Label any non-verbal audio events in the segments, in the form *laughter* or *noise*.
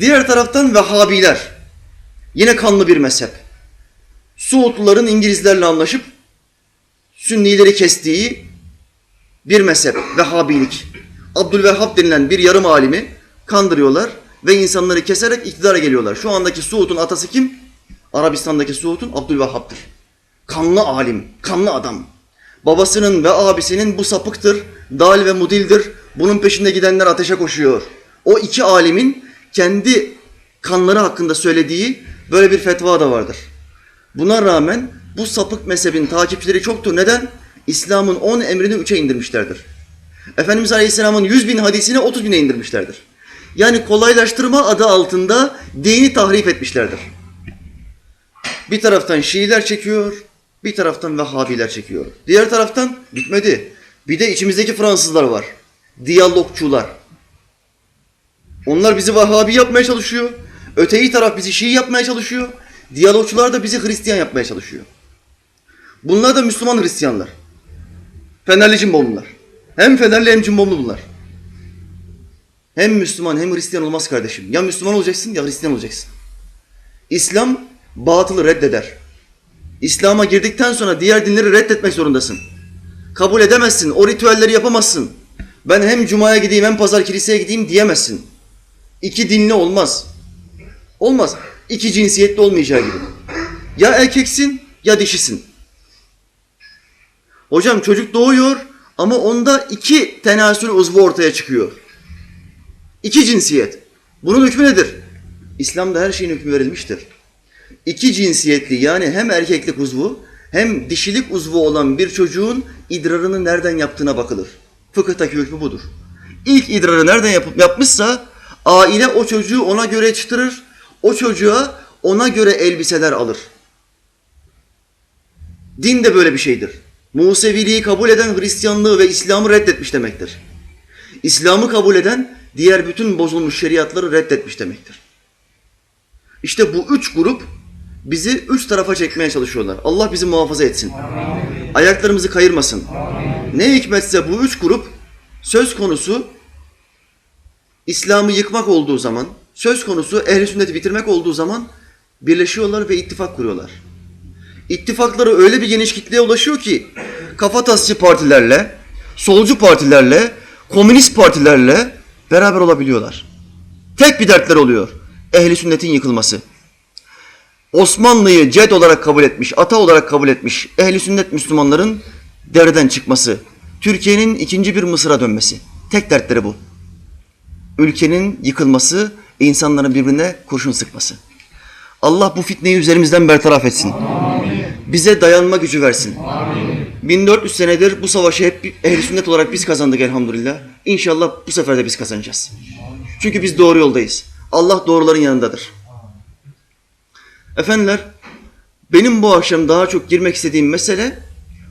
Diğer taraftan Vehhabiler. Yine kanlı bir mezhep. Suudluların İngilizlerle anlaşıp Sünnileri kestiği bir mezhep, Vehhabilik. Abdülvehhab denilen bir yarım alimi kandırıyorlar ve insanları keserek iktidara geliyorlar. Şu andaki Suud'un atası kim? Arabistan'daki Suud'un Abdülvehhab'dır. Kanlı alim, kanlı adam. Babasının ve abisinin bu sapıktır, dal ve mudildir. Bunun peşinde gidenler ateşe koşuyor. O iki alimin kendi kanları hakkında söylediği böyle bir fetva da vardır. Buna rağmen bu sapık mezhebin takipçileri çoktur. Neden? İslam'ın 10 emrini 3'e indirmişlerdir. Efendimiz Aleyhisselam'ın 100 bin hadisini 30 bine indirmişlerdir. Yani kolaylaştırma adı altında dini tahrip etmişlerdir. Bir taraftan Şiiler çekiyor, bir taraftan Vehhabiler çekiyor. Diğer taraftan bitmedi. Bir de içimizdeki Fransızlar var. Diyalogçular. Onlar bizi Vehhabi yapmaya çalışıyor. Öteki taraf bizi Şii yapmaya çalışıyor. Diyalogçular da bizi Hristiyan yapmaya çalışıyor. Bunlar da Müslüman Hristiyanlar. Fenerli cimbomlular. Hem Fenerli hem cimbomlu bunlar. Hem Müslüman hem Hristiyan olmaz kardeşim. Ya Müslüman olacaksın ya Hristiyan olacaksın. İslam batılı reddeder. İslam'a girdikten sonra diğer dinleri reddetmek zorundasın. Kabul edemezsin. O ritüelleri yapamazsın. Ben hem cumaya gideyim hem pazar kiliseye gideyim diyemezsin. İki dinli olmaz. Olmaz. İki cinsiyetli olmayacağı gibi. Ya erkeksin ya dişisin. Hocam çocuk doğuyor ama onda iki tenasül uzvu ortaya çıkıyor. İki cinsiyet. Bunun hükmü nedir? İslam'da her şeyin hükmü verilmiştir. İki cinsiyetli yani hem erkeklik uzvu hem dişilik uzvu olan bir çocuğun idrarını nereden yaptığına bakılır. Fıkıhtaki hükmü budur. İlk idrarı nereden yapıp yapmışsa aile o çocuğu ona göre yetiştirir. O çocuğa ona göre elbiseler alır. Din de böyle bir şeydir. Museviliği kabul eden Hristiyanlığı ve İslam'ı reddetmiş demektir. İslam'ı kabul eden diğer bütün bozulmuş şeriatları reddetmiş demektir. İşte bu üç grup bizi üç tarafa çekmeye çalışıyorlar. Allah bizi muhafaza etsin. Ayaklarımızı kayırmasın. Ne hikmetse bu üç grup söz konusu İslam'ı yıkmak olduğu zaman, söz konusu ehl sünneti bitirmek olduğu zaman birleşiyorlar ve ittifak kuruyorlar. İttifakları öyle bir geniş kitleye ulaşıyor ki kafatasçı partilerle, solcu partilerle, komünist partilerle beraber olabiliyorlar. Tek bir dertler oluyor. Ehli sünnetin yıkılması. Osmanlı'yı ced olarak kabul etmiş, ata olarak kabul etmiş ehli sünnet Müslümanların derden çıkması. Türkiye'nin ikinci bir Mısır'a dönmesi. Tek dertleri bu. Ülkenin yıkılması, insanların birbirine kurşun sıkması. Allah bu fitneyi üzerimizden bertaraf etsin. Bize dayanma gücü versin. 1400 senedir bu savaşı hep ehli sünnet olarak biz kazandık elhamdülillah. İnşallah bu sefer de biz kazanacağız. Çünkü biz doğru yoldayız. Allah doğruların yanındadır. Efendiler, benim bu akşam daha çok girmek istediğim mesele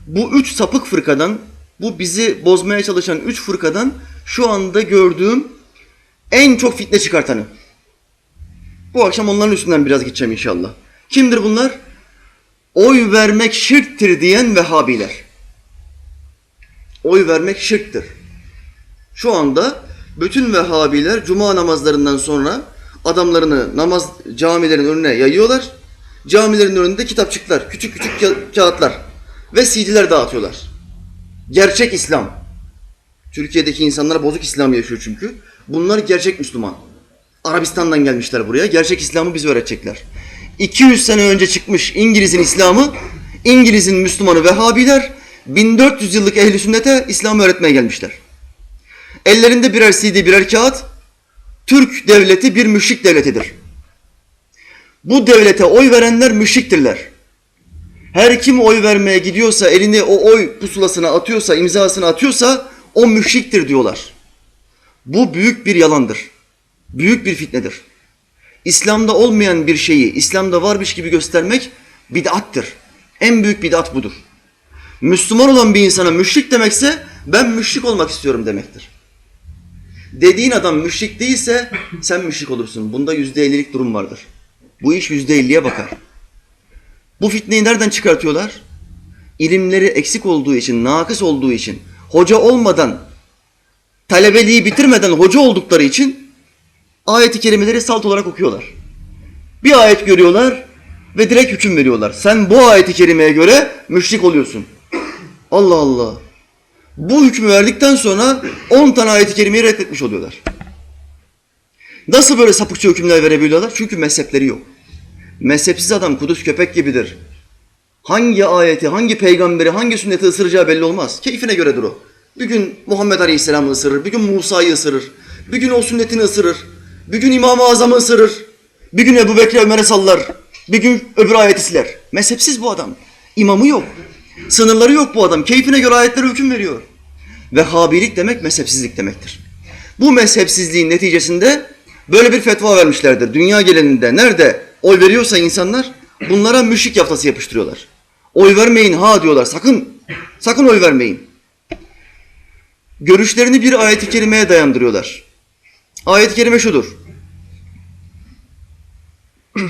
bu üç sapık fırkadan, bu bizi bozmaya çalışan üç fırkadan şu anda gördüğüm en çok fitne çıkartanı. Bu akşam onların üstünden biraz gideceğim inşallah. Kimdir bunlar? Oy vermek şirktir diyen Vehhabiler. Oy vermek şirktir. Şu anda bütün Vehhabiler cuma namazlarından sonra adamlarını namaz camilerin önüne yayıyorlar. Camilerin önünde kitapçıklar, küçük küçük ka- kağıtlar ve CD'ler dağıtıyorlar. Gerçek İslam. Türkiye'deki insanlar bozuk İslam yaşıyor çünkü. Bunlar gerçek Müslüman. Arabistan'dan gelmişler buraya. Gerçek İslam'ı bize öğretecekler. 200 sene önce çıkmış İngiliz'in İslam'ı, İngiliz'in Müslümanı Vehhabiler 1400 yıllık ehli sünnete İslam'ı öğretmeye gelmişler. Ellerinde birer CD, birer kağıt. Türk devleti bir müşrik devletidir. Bu devlete oy verenler müşriktirler. Her kim oy vermeye gidiyorsa, elini o oy pusulasına atıyorsa, imzasını atıyorsa o müşriktir diyorlar. Bu büyük bir yalandır. Büyük bir fitnedir. İslam'da olmayan bir şeyi İslam'da varmış gibi göstermek bid'attır. En büyük bid'at budur. Müslüman olan bir insana müşrik demekse ben müşrik olmak istiyorum demektir. Dediğin adam müşrik değilse sen müşrik olursun. Bunda yüzde ellilik durum vardır. Bu iş yüzde elliye bakar. Bu fitneyi nereden çıkartıyorlar? İlimleri eksik olduğu için, nakıs olduğu için, hoca olmadan, talebeliği bitirmeden hoca oldukları için Ayeti kerimeleri salt olarak okuyorlar. Bir ayet görüyorlar ve direkt hüküm veriyorlar. Sen bu ayeti kerimeye göre müşrik oluyorsun. Allah Allah. Bu hükmü verdikten sonra 10 tane ayeti kerimeyi reddetmiş oluyorlar. Nasıl böyle sapıkça hükümler verebiliyorlar? Çünkü mezhepleri yok. Mezhepsiz adam kuduz köpek gibidir. Hangi ayeti, hangi peygamberi, hangi sünneti ısıracağı belli olmaz. Keyfine göredir o. Bir gün Muhammed Aleyhisselam'ı ısırır, bir gün Musa'yı ısırır, bir gün o sünnetini ısırır, bir gün İmam-ı Azam'ı ısırır, bir gün Ebu Bekir Ömer'e sallar, bir gün öbür ayeti siler. Mezhepsiz bu adam. İmamı yok. Sınırları yok bu adam. Keyfine göre ayetlere hüküm veriyor. Vehhabilik demek mezhepsizlik demektir. Bu mezhepsizliğin neticesinde böyle bir fetva vermişlerdir. Dünya geleninde nerede oy veriyorsa insanlar bunlara müşrik yaftası yapıştırıyorlar. Oy vermeyin ha diyorlar. Sakın, sakın oy vermeyin. Görüşlerini bir ayet-i kerimeye dayandırıyorlar. Ayet-i kerime şudur. *clears throat*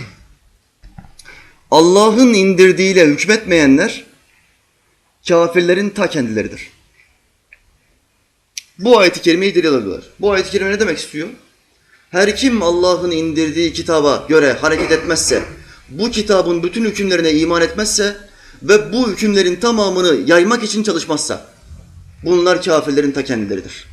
Allah'ın indirdiğiyle hükmetmeyenler kafirlerin ta kendileridir. Bu ayet-i kerimeyi delil alıyorlar. Bu ayet-i kerime ne demek istiyor? Her kim Allah'ın indirdiği kitaba göre hareket etmezse, bu kitabın bütün hükümlerine iman etmezse ve bu hükümlerin tamamını yaymak için çalışmazsa, bunlar kafirlerin ta kendileridir.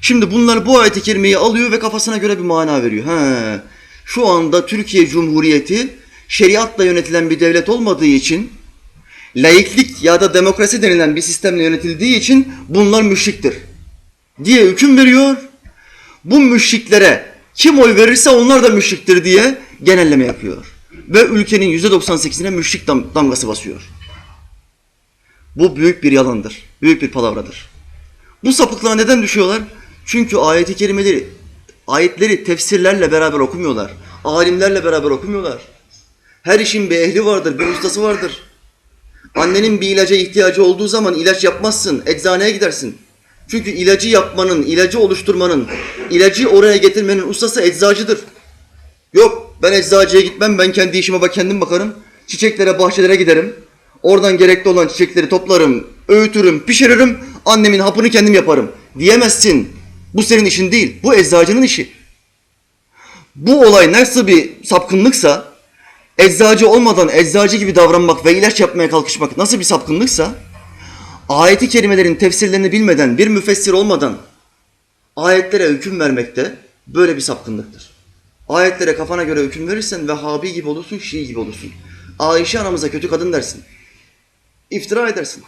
Şimdi bunlar bu ayet-i kerimeyi alıyor ve kafasına göre bir mana veriyor. He, şu anda Türkiye Cumhuriyeti şeriatla yönetilen bir devlet olmadığı için, laiklik ya da demokrasi denilen bir sistemle yönetildiği için bunlar müşriktir diye hüküm veriyor. Bu müşriklere kim oy verirse onlar da müşriktir diye genelleme yapıyor. Ve ülkenin yüzde 98'ine müşrik dam- damgası basıyor. Bu büyük bir yalandır. Büyük bir palavradır. Bu sapıklığa neden düşüyorlar? Çünkü ayeti kerimeleri, ayetleri tefsirlerle beraber okumuyorlar. Alimlerle beraber okumuyorlar. Her işin bir ehli vardır, bir ustası vardır. Annenin bir ilaca ihtiyacı olduğu zaman ilaç yapmazsın, eczaneye gidersin. Çünkü ilacı yapmanın, ilacı oluşturmanın, ilacı oraya getirmenin ustası eczacıdır. Yok ben eczacıya gitmem, ben kendi işime bak kendim bakarım. Çiçeklere, bahçelere giderim. Oradan gerekli olan çiçekleri toplarım, öğütürüm, pişiririm. Annemin hapını kendim yaparım. Diyemezsin. Bu senin işin değil, bu eczacının işi. Bu olay nasıl bir sapkınlıksa, eczacı olmadan eczacı gibi davranmak ve ilaç yapmaya kalkışmak nasıl bir sapkınlıksa, ayeti kerimelerin tefsirlerini bilmeden, bir müfessir olmadan ayetlere hüküm vermek de böyle bir sapkınlıktır. Ayetlere kafana göre hüküm verirsen Vehhabi gibi olursun, Şii gibi olursun. Ayşe anamıza kötü kadın dersin. İftira edersin.